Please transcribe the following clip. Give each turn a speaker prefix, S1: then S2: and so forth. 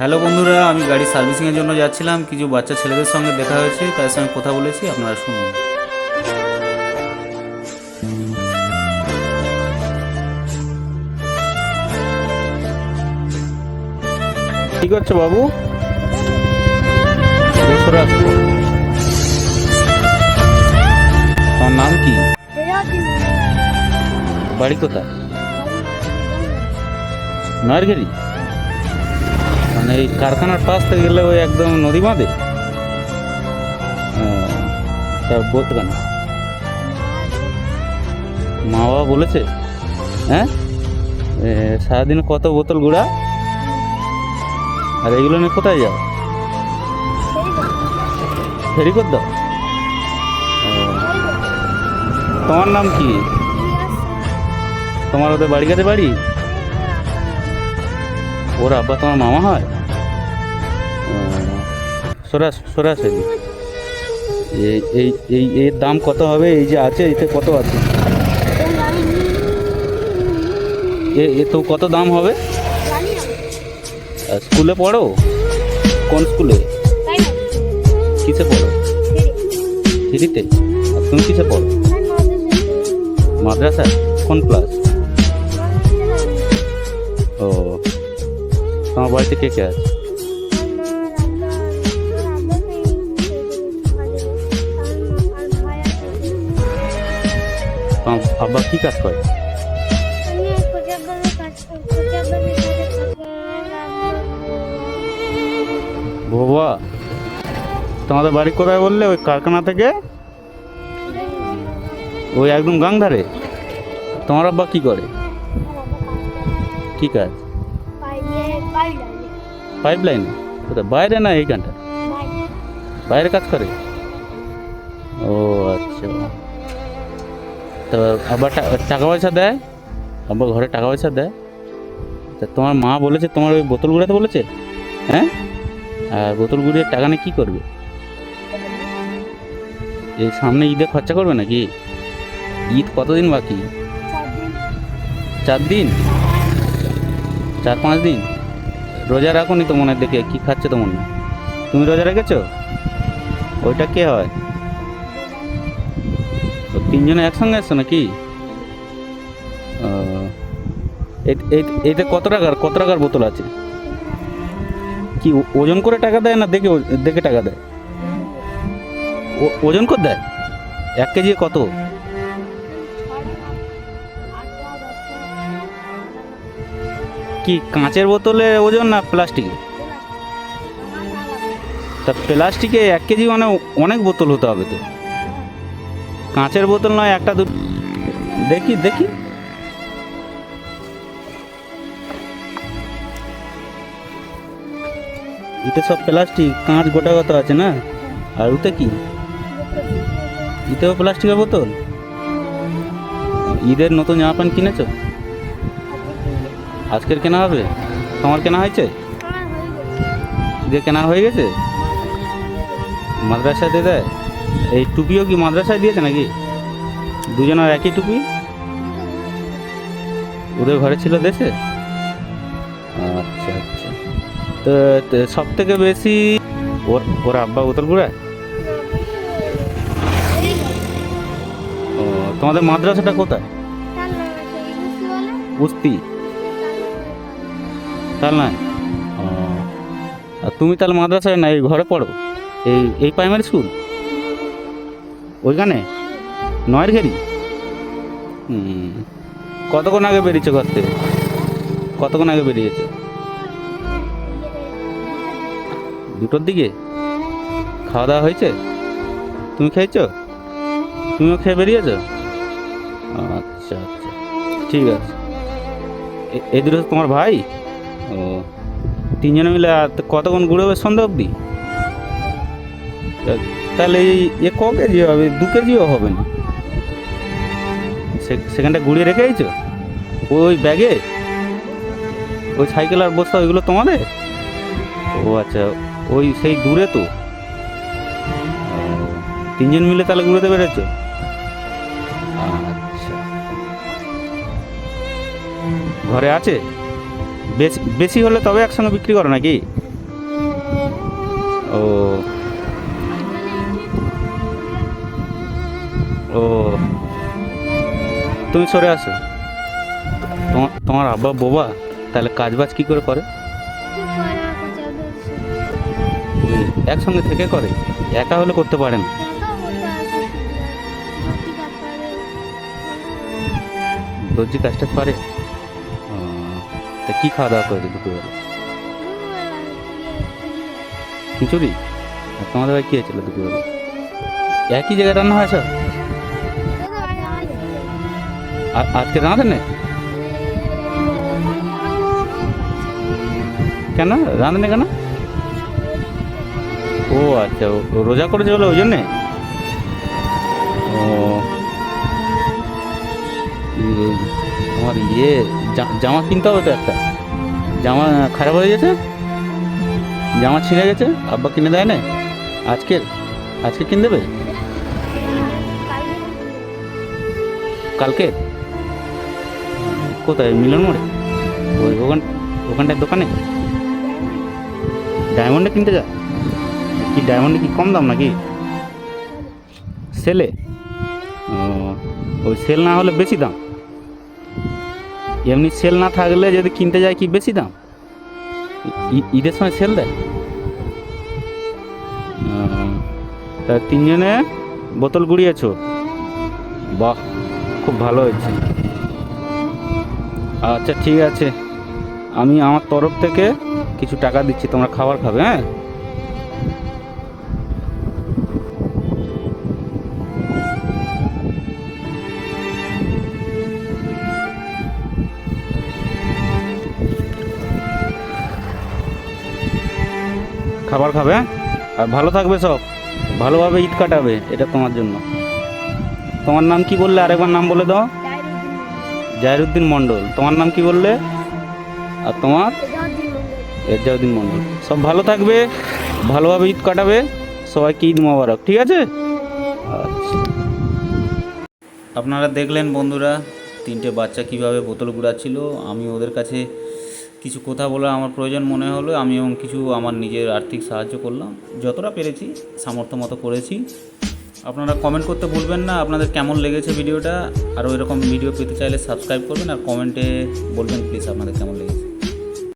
S1: Hello বন্ধুরা আমি গাড়ি সার্ভিসিংয়ের জন্য যাচ্ছিলাম। কিছু বাচ্চা ছেলেদের সঙ্গে দেখা হয়েছে তাদের সঙ্গে কথা বলেছি আপনারা শুনুন। কি করছ বাবু। তোমার নাম কি? বাড়ি কোথায়? নয়ারঘেরি মানে এই কারখানার পাশ থেকে গেলে ওই একদম নদী বাঁধে? তা বলতে কেন মা বাবা বলেছে হ্যাঁ? সারাদিনে কত বোতল গুড়া? আর এগুলো নিয়ে কোথায় যাও? ফেরি কর দাও। তোমার নাম কি? তোমার ওদের বাড়ি কাছে বাড়ি? ওর আব্বা তোমার মামা হয়? সরাস সরাস এই এই, এর দাম কত হবে? এই যে আছে, এতে কত আছে? এ তো কত দাম হবে? স্কুলে পড়ো? কোন স্কুলে? কিসে পড়ো? থ্রিতে? তুমি কিসে পড়ো? মাদ্রাসা কোন ক্লাস? তোমার বাড়িতে কে কে আছে? তোমার আব্বা কি কাজ করে? বাবা তোমাদের বাড়ি কোথায় বললে? ওই কারখানা থেকে? ওই একদম গাং ধারে তোমার আব্বা কি করে? কি কাজ? পাইপ লাইন কোথায়? বাইরে না এইখানটা? বাইরে কাজ করে? ও আচ্ছা। তো আবার টাকা পয়সা দেয়? আবার ঘরে টাকা পয়সা দেয়? তা তোমার মা বলেছে তোমার ওই বোতল গুঁড়াতে বলেছে? হ্যাঁ? আর বোতল গুঁড়িয়ে টাকা নিয়ে কী করবে? এই সামনে ঈদে খরচা করবে নাকি? ঈদ কতদিন বাকি? চার দিন? চার পাঁচ দিন? রোজা রাখুনি তো মনে দেখে কি খাচ্ছে তো মনে? তুমি রোজা রেখেছো? ওইটা কে হয়? তো তিনজনে একসঙ্গে এসছো নাকি? এই- কত টাকার কত টাকার বোতল আছে? কি ওজন করে টাকা দেয় না দেখে দেখে টাকা দেয়? ওজন করে দেয়? এক কেজি কত? কি কাঁচের বোতলে ওজন না প্লাস্টিকে? তা প্লাস্টিকে এক কেজি মানে অনেক বোতল হতে হবে তো। কাঁচের বোতল নয়, একটা দু দেখি দেখি। এতে সব প্লাস্টিক, কাঁচ গোটা গোটা আছে না? আর ওতে কি? এতেও প্লাস্টিকের বোতল? ঈদের নতুন জামা প্যান্ট কিনেছো? আজকের কেনা হবে? তোমার কেনা হয়েছে? ঈদের কেনা হয়ে গেছে? মাদ্রাসায় দিয়ে দেয়? এই টুপিও কি মাদ্রাসায় দিয়েছে নাকি? দুজনের একই টুপি? ওদের ঘরে ছিল দেশে? আচ্ছা আচ্ছা। তো সব থেকে বেশি ওর ওর আব্বা বোতল ও তোমাদের মাদ্রাসাটা কোথায়? বুঝতি তাহলে নয় ও, আর তুমি তাহলে মাদ্রাসায় না এই ঘরে পড়ো? এই এই প্রাইমারি স্কুল ওইখানে? নয়ের ঘেরি? কতক্ষণ আগে বেরিয়েছে ঘর থেকে? কতক্ষণ আগে বেরিয়েছে? দুটোর দিকে? খাওয়া দাওয়া হয়েছে? তুমি খেয়েছো? তুমিও খেয়ে বেরিয়েছো? আচ্ছা আচ্ছা ঠিক আছে। এ- দুটো তোমার ভাই? ও। তিনজনে মিলে কতক্ষণ হবে সন্ধ্যা অবধি? তাহলে এই এ ক কেজি হবে? দু কেজিও হবে না। সেখানটা ঘুরিয়ে রেখে দিয়েছ? ওই ব্যাগে? ওই সাইকেল আর বস্তা ওইগুলো তোমাদের? ও আচ্ছা ওই সেই দূরে তো। তিনজন মিলে তাহলে ঘুরেতে পেরেছ? আচ্ছা। ঘরে আছে? বেশি বেশি হলে তবে একসঙ্গে বিক্রি করো নাকি? ও। ও। তুমি সরে আসো। তোমার তোমার আব্বা বোবা তাহলে কাজ বাজ কী করে করে? একসঙ্গে থেকে করে? একা হলে করতে পারে না। দর্জি কাজটা পারে? তা কী খাওয়া দাওয়া করেছে দুপুরবেলা? খিচুড়ি? আর তোমাদের ভাই কী হয়েছিল দুপুরবেলা? একই জায়গায় রান্না হয় সব? আ- আজকে রাঁধে নেই কেন? রাঁধে কেন? ও আচ্ছা রোজা করেছে বলে ওই জন্যে? ও। তোমার ইয়ে জামা কিনতে হবে তো একটা। জামা খারাপ হয়ে গেছে? জামা ছিঁড়ে গেছে? আব্বা কিনে দেয় না আজকে আজকে কিনে দেবে? কালকে? কোথায়? মিলন মোড়ে? ওই ওখান, ওখানটায় দোকানে? ডায়মন্ডে কিনতে যা। কি ডায়মন্ডে কি কম দাম নাকি? সেলে? ওই সেল না হলে বেশি দাম। এমনি সেল না থাকলে যদি কিনতে যায় কি বেশি দাম? ঈদের সময় সেল দেয়? তা তিনজনে বোতল গুড়িয়েছো? বাহ, খুব ভালো হয়েছে। আচ্ছা ঠিক আছে। আমি আমার তরফ থেকে কিছু টাকা দিচ্ছি, তোমরা খাবার খাবে হ্যাঁ? খাবার খাবে? আর ভালো থাকবে সব? ভালোভাবে ঈদ কাটাবে, এটা তোমার জন্য। তোমার নাম কি বললে? আরেকবার নাম বলে দাও। জাহিরুদ্দিন মণ্ডল। তোমার নাম কি বললে? আর তোমার? এজাউদ্দিন মণ্ডল। সব ভালো থাকবে, ভালোভাবে ঈদ কাটাবে। সবাইকে ঈদ মোবারক, ঠিক আছে? আচ্ছা। আপনারা দেখলেন বন্ধুরা, তিনটে বাচ্চা কীভাবে বোতল গুড়াচ্ছিল। আমি ওদের কাছে কিছু কথা বলার আমার প্রয়োজন মনে হলো, আমি এবং কিছু আমার নিজের আর্থিক সাহায্য করলাম। যতটা পেরেছি, সামর্থ্য মতো করেছি। আপনারা কমেন্ট করতে ভুলবেন না, আপনাদের কেমন লেগেছে ভিডিওটা আরও এরকম ভিডিও পেতে চাইলে সাবস্ক্রাইব করবেন আর কমেন্টে বলবেন প্লিজ আপনাদের কেমন লেগেছে?